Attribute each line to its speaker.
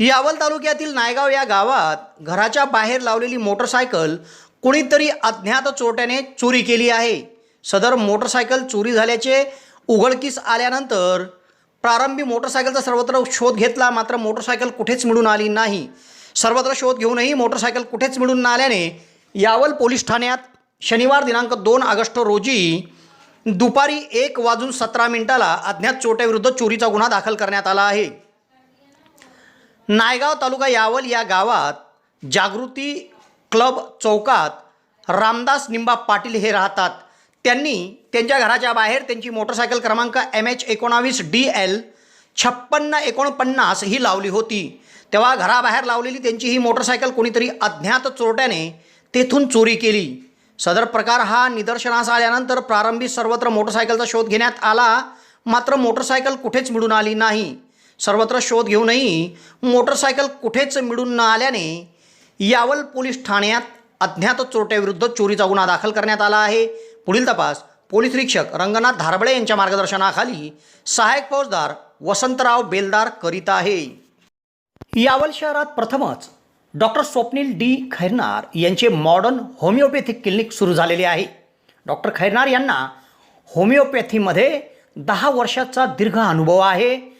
Speaker 1: यावल तालुक्यातील नायगाव या गावात घराच्या बाहेर लावलेली मोटरसायकल कुणीतरी अज्ञात चोट्याने चोरी केली आहे. सदर मोटरसायकल चोरी झाल्याचे उघडकीस आल्यानंतर प्रारंभी मोटरसायकलचा सर्वत्र शोध घेतला मात्र मोटरसायकल कुठेच मिळून आली नाही. सर्वत्र शोध घेऊनही मोटरसायकल कुठेच मिळून न आल्याने यावल पोलीस ठाण्यात शनिवार दिनांक दोन ऑगस्ट रोजी दुपारी एक वाजून सतरा मिनिटाला अज्ञात चोट्याविरुद्ध चोरीचा गुन्हा दाखल करण्यात आला आहे. नायगाव तालुका यावल या गावात जागृती क्लब चौकात रामदास निंबा पाटील हे राहतात. त्यांनी त्यांच्या घराच्या बाहेर त्यांची मोटरसायकल क्रमांक एम एच एकोणावीस डी एल छप्पन्न एकोणपन्नास ही लावली होती. तेव्हा घराबाहेर लावलेली त्यांची ही मोटरसायकल कोणीतरी अज्ञात चोरट्याने तेथून चोरी केली. सदर प्रकार हा निदर्शनास आल्यानंतर प्रारंभी सर्वत्र मोटरसायकलचा शोध घेण्यात आला. मात्र मोटरसायकल कुठेच मिळून आली नाही. सर्वत्र शोध घेऊनही मोटरसायकल कुठेच मिळून न आल्याने यावल पोलीस ठाण्यात अज्ञात चोरट्याविरुद्ध चोरीचा गुन्हा दाखल करण्यात आला आहे. पुढील तपास पोलीस निरीक्षक रंगनाथ धारबळे यांच्या मार्गदर्शनाखाली सहाय्यक फौजदार वसंतराव बेलदार करीत आहे. यावल शहरात प्रथमच डॉक्टर स्वप्नील डी. खैरनार यांचे मॉडर्न होमिओपॅथिक क्लिनिक सुरू झालेले आहे. डॉक्टर खैरनार यांना होमिओपॅथीमध्ये दहा वर्षाचा दीर्घ अनुभव आहे.